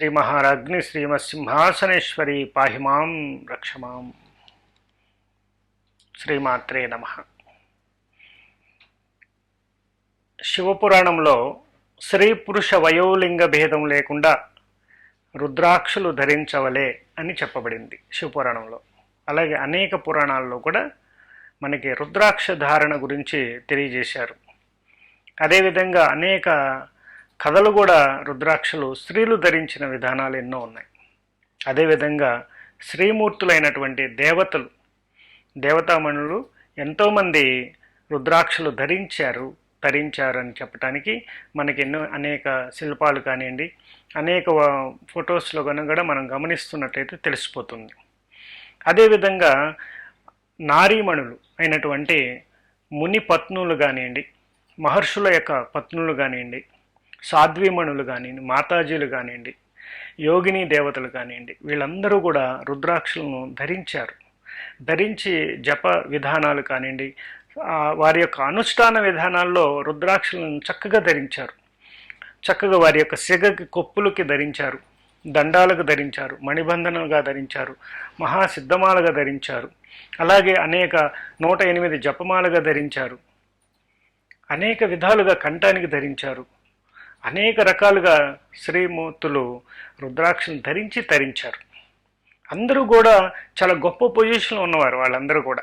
శ్రీ మహారాజ్ని శ్రీమత్సింహాసనేశ్వరి పాహిమాం రక్షమాం శ్రీమాత్రే నమ. శివపురాణంలో స్త్రీ పురుష వయోలింగ భేదం లేకుండా రుద్రాక్షులు ధరించవలే అని చెప్పబడింది శివపురాణంలో. అలాగే అనేక పురాణాల్లో కూడా మనకి రుద్రాక్ష ధారణ గురించి తెలియజేశారు. అదేవిధంగా అనేక కథలు కూడా రుద్రాక్షలు స్త్రీలు ధరించిన విధానాలు ఎన్నో ఉన్నాయి. అదేవిధంగా శ్రీమూర్తులైనటువంటి దేవతలు దేవతామణులు ఎంతోమంది రుద్రాక్షలు ధరించారు ధరించారు అని చెప్పడానికి మనకి ఎన్నో అనేక శిల్పాలు కానివ్వండి అనేక ఫొటోస్లో కనుక కూడా మనం గమనిస్తున్నట్లయితే తెలిసిపోతుంది. అదేవిధంగా నారీమణులు అయినటువంటి ముని పత్నులు కానివ్వండి మహర్షుల యొక్క పత్నులు కానివ్వండి సాధ్వీమణులు కానివ్వండి మాతాజీలు కానివ్వండి యోగిని దేవతలు కానివ్వండి వీళ్ళందరూ కూడా రుద్రాక్షలను ధరించారు. ధరించి జప విధానాలు కానివ్వండి వారి యొక్క అనుష్ఠాన విధానాల్లో రుద్రాక్షలను చక్కగా ధరించారు. చక్కగా వారి యొక్క సిగకి కొప్పులకి ధరించారు. దండాలకు ధరించారు. మణిబంధనలుగా ధరించారు. మహాసిద్ధమాలగా ధరించారు. అలాగే అనేక నూట ఎనిమిది జపమాలగా ధరించారు. అనేక విధాలుగా కంఠానికి ధరించారు. అనేక రకాలుగా శ్రీమూర్తులు రుద్రాక్షను ధరించి తరించారు. అందరూ కూడా చాలా గొప్ప పొజిషన్లో ఉన్నవారు వాళ్ళందరూ కూడా.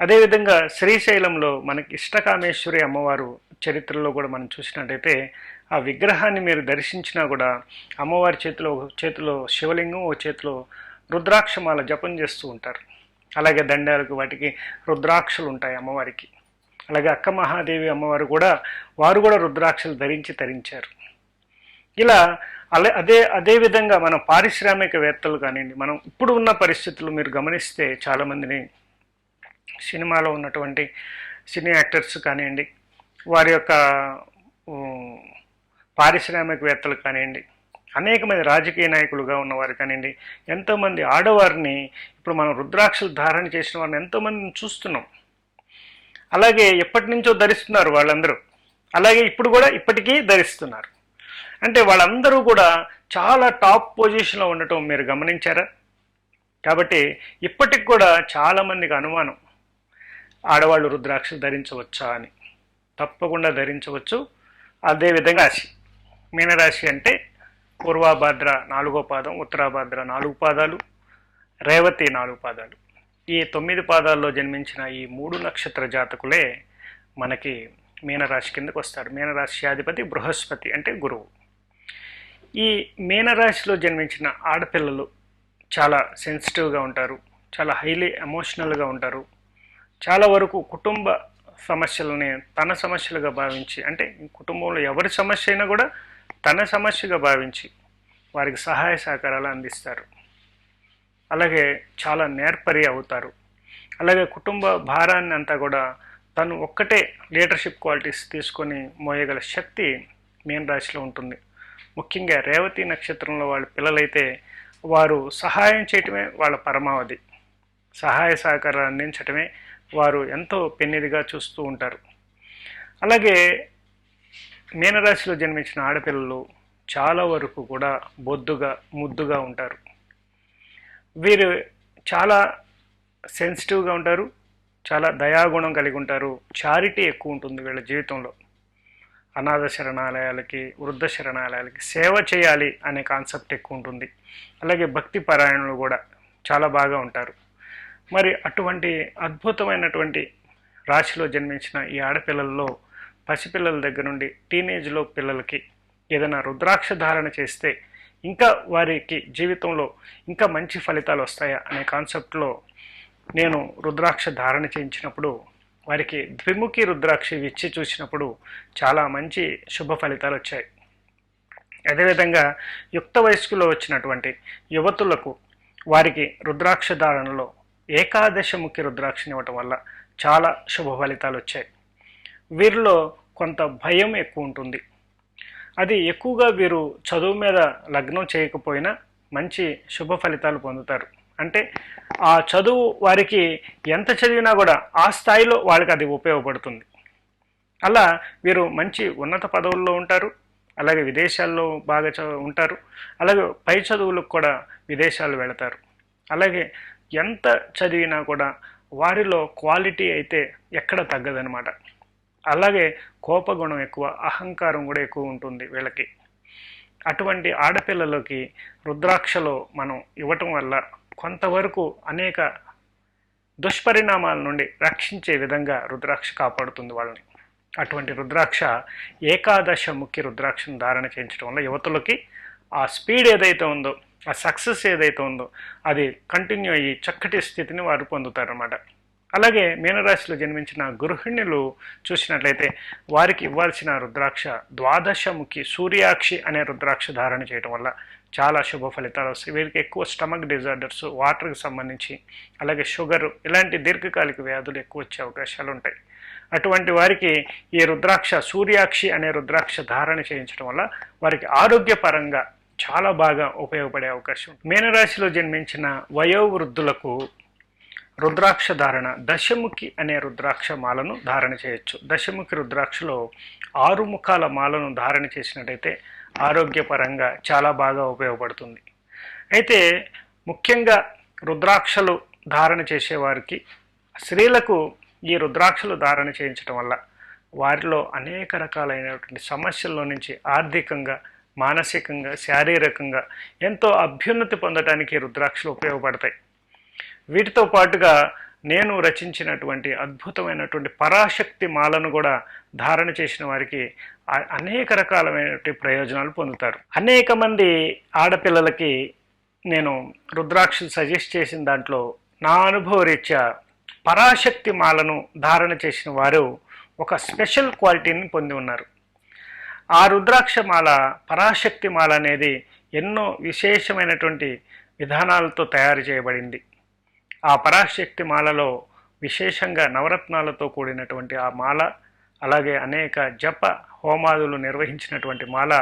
అదేవిధంగా శ్రీశైలంలో మనకి ఇష్టకామేశ్వరి అమ్మవారు చరిత్రలో కూడా మనం చూసినట్టయితే ఆ విగ్రహాన్ని మీరు దర్శించినా కూడా అమ్మవారి చేతిలో ఒక చేతిలో శివలింగం ఓ చేతిలో రుద్రాక్షమాల జపం చేస్తూ ఉంటారు. అలాగే దండాలకు వాటికి రుద్రాక్షలు ఉంటాయి అమ్మవారికి. అలాగే అక్క మహాదేవి అమ్మవారు కూడా వారు కూడా రుద్రాక్షలు ధరించి తరించారు. ఇలా అలా అదే అదే విధంగా మన పారిశ్రామికవేత్తలు కానివ్వండి మనం ఇప్పుడు ఉన్న పరిస్థితులు మీరు గమనిస్తే చాలామందిని సినిమాలో ఉన్నటువంటి సినీ యాక్టర్స్ కానివ్వండి వారి యొక్క పారిశ్రామికవేత్తలు కానివ్వండి అనేక మంది రాజకీయ నాయకులుగా ఉన్నవారు కానివ్వండి ఎంతోమంది ఆడవారిని ఇప్పుడు మనం రుద్రాక్షలు ధారణ చేసిన వారిని ఎంతోమందిని చూస్తున్నాం. అలాగే ఎప్పటి నుంచో ధరిస్తున్నారు వాళ్ళందరూ. అలాగే ఇప్పుడు కూడా ఇప్పటికీ ధరిస్తున్నారు. అంటే వాళ్ళందరూ కూడా చాలా టాప్ పొజిషన్లో ఉండటం మీరు గమనించారా? కాబట్టి ఇప్పటికి కూడా చాలామందికి అనుమానం. ఆడవాళ్ళు రుద్రాక్ష ధరించవచ్చా అని. తప్పకుండా ధరించవచ్చు. అదేవిధంగా రాశి. మీనరాశి అంటే పూర్వాభాద్ర నాలుగో పాదం ఉత్తరాభాద్ర నాలుగు పాదాలు రేవతి నాలుగు పాదాలు. ఈ తొమ్మిది పాదాల్లో జన్మించిన ఈ మూడు నక్షత్ర జాతకులే మనకి మీనరాశి కిందకు వస్తారు. మీనరాశి అధిపతి బృహస్పతి అంటే గురువు. ఈ మీనరాశిలో జన్మించిన ఆడపిల్లలు చాలా సెన్సిటివ్గా ఉంటారు చాలా హైలీ ఎమోషనల్గా ఉంటారు. చాలా వరకు కుటుంబ సమస్యలని తన సమస్యలుగా భావించి అంటే కుటుంబంలో ఎవరి సమస్య అయినా కూడా తన సమస్యగా భావించి వారికి సహాయ సహకారాలు అందిస్తారు. అలాగే చాలా నేర్పరి అవుతారు. అలాగే కుటుంబ భారాన్ని అంతా కూడా తను ఒక్కటే లీడర్షిప్ క్వాలిటీస్ తీసుకొని మోయగల శక్తి మీన రాశిలో ఉంటుంది. ముఖ్యంగా రేవతి నక్షత్రంలో వాళ్ళ పిల్లలైతే వారు సహాయం చేయటమే వాళ్ళ పరమావధి. సహాయ సహకారాలు అందించటమే వారు ఎంతో పెన్నిదిగా చూస్తూ ఉంటారు. అలాగే మీనరాశిలో జన్మించిన ఆడపిల్లలు చాలా వరకు కూడా బొద్దుగా ముద్దుగా ఉంటారు. వీరు చాలా సెన్సిటివ్గా ఉంటారు చాలా దయాగుణం కలిగి ఉంటారు. చారిటీ ఎక్కువ ఉంటుంది వీళ్ళ జీవితంలో. అనాథ శరణాలయాలకి వృద్ధ శరణాలయాలకి సేవ చేయాలి అనే కాన్సెప్ట్ ఎక్కువ ఉంటుంది. అలాగే భక్తి పరాయణులు కూడా చాలా బాగా ఉంటారు. మరి అటువంటి అద్భుతమైనటువంటి రాశిలో జన్మించిన ఈ ఆడపిల్లల్లో పసిపిల్లల దగ్గర నుండి టీనేజ్లో పిల్లలకి ఏదైనా రుద్రాక్ష ధారణ చేస్తే ఇంకా వారికి జీవితంలో ఇంకా మంచి ఫలితాలు వస్తాయా అనే కాన్సెప్ట్లో నేను రుద్రాక్ష ధారణ చేయించినప్పుడు వారికి ద్విముఖి రుద్రాక్ష ఇచ్చి చూసినప్పుడు చాలా మంచి శుభ ఫలితాలు వచ్చాయి. అదేవిధంగా యుక్త వయస్కులో వచ్చినటువంటి యువతులకు వారికి రుద్రాక్ష ధారణలో ఏకాదశముఖి రుద్రాక్షని ఇవ్వటం వల్ల చాలా శుభ ఫలితాలు వచ్చాయి. వీరిలో కొంత భయం ఎక్కువ ఉంటుంది. అది ఎక్కువగా వీరు చదువు మీద లగ్నం చేయకపోయినా మంచి శుభ ఫలితాలు పొందుతారు. అంటే ఆ చదువు వారికి ఎంత చదివినా కూడా ఆ స్థాయిలో వాళ్ళకి అది ఉపయోగపడుతుంది. అలా వీరు మంచి ఉన్నత పదవుల్లో ఉంటారు. అలాగే విదేశాల్లో బాగా చదువు ఉంటారు. అలాగే పై చదువులకు కూడా విదేశాలు వెళతారు. అలాగే ఎంత చదివినా కూడా వారిలో క్వాలిటీ అయితే ఎక్కడ తగ్గదనమాట అలాగే కోపగుణం ఎక్కువ అహంకారం కూడా ఎక్కువ ఉంటుంది వీళ్ళకి. అటువంటి ఆడపిల్లలకి రుద్రాక్షలో మనం ఇవ్వటం వల్ల కొంతవరకు అనేక దుష్పరిణామాల నుండి రక్షించే విధంగా రుద్రాక్ష కాపాడుతుంది వాళ్ళని. అటువంటి రుద్రాక్ష ఏకాదశ ముఖ్య రుద్రాక్షను ధారణ చేయించడం వల్ల యువతులకి ఆ స్పీడ్ ఏదైతే ఉందో ఆ సక్సెస్ ఏదైతే ఉందో అది కంటిన్యూ అయ్యి చక్కటి స్థితిని వారు పొందుతారన్నమాట. అలాగే మీనరాశిలో జన్మించిన గృహిణులు చూసినట్లయితే వారికి ఇవ్వాల్సిన రుద్రాక్ష ద్వాదశముఖి సూర్యాక్షి అనే రుద్రాక్ష ధారణ చేయడం వల్ల చాలా శుభ ఫలితాలు వస్తాయి. వీరికి ఎక్కువ స్టమక్ డిజార్డర్స్ వాటర్కి సంబంధించి అలాగే షుగర్ ఇలాంటి దీర్ఘకాలిక వ్యాధులు ఎక్కువ వచ్చే అవకాశాలు ఉంటాయి. అటువంటి వారికి ఈ రుద్రాక్ష సూర్యాక్షి అనే రుద్రాక్ష ధారణ చేయించడం వల్ల వారికి ఆరోగ్యపరంగా చాలా బాగా ఉపయోగపడే అవకాశం మీనరాశిలో జన్మించిన వయోవృద్ధులకు రుద్రాక్ష ధారణ దశముఖి అనే రుద్రాక్ష మాలను ధారణ చేయొచ్చు. దశముఖి రుద్రాక్షలో ఆరు ముఖాల మాలను ధారణ చేసినట్టయితే ఆరోగ్యపరంగా చాలా బాగా ఉపయోగపడుతుంది. అయితే ముఖ్యంగా రుద్రాక్షలు ధారణ చేసేవారికి స్త్రీలకు ఈ రుద్రాక్షలు ధారణ చేయించడం వల్ల వారిలో అనేక రకాలైనటువంటి సమస్యల్లో నుంచి ఆర్థికంగా మానసికంగా శారీరకంగా ఎంతో అభ్యున్నతి పొందడానికి రుద్రాక్షలు ఉపయోగపడతాయి. వీటితో పాటుగా నేను రచించినటువంటి అద్భుతమైనటువంటి పరాశక్తి మాలను కూడా ధారణ చేసిన వారికి అనేక రకాలమైనటువంటి ప్రయోజనాలు పొందుతారు. అనేక మంది ఆడపిల్లలకి నేను రుద్రాక్షలు సజెస్ట్ చేసిన దాంట్లో నా అనుభవ రీత్యా పరాశక్తి మాలను ధారణ చేసిన వారు ఒక స్పెషల్ క్వాలిటీని పొంది ఉన్నారు. ఆ రుద్రాక్ష మాల పరాశక్తి మాల అనేది ఎన్నో విశేషమైనటువంటి విధానాలతో తయారు చేయబడింది. ఆ పరాశక్తి మాలలో విశేషంగా నవరత్నాలతో కూడినటువంటి ఆ మాల అలాగే అనేక జప హోమాదులు నిర్వహించినటువంటి మాల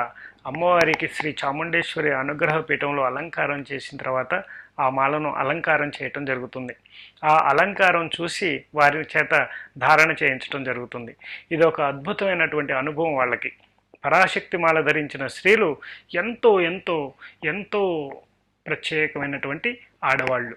అమ్మవారికి శ్రీ చాముండేశ్వరి అనుగ్రహ పీఠంలో అలంకారం చేసిన తర్వాత ఆ మాలను అలంకారం చేయటం జరుగుతుంది. ఆ అలంకారం చూసి వారి చేత ధారణ చేయించడం జరుగుతుంది. ఇది ఒక అద్భుతమైనటువంటి అనుభవం వాళ్ళకి. పరాశక్తి మాల ధరించిన స్త్రీలు ఎంతో ఎంతో ఎంతో ప్రత్యేకమైనటువంటి ఆడవాళ్ళు.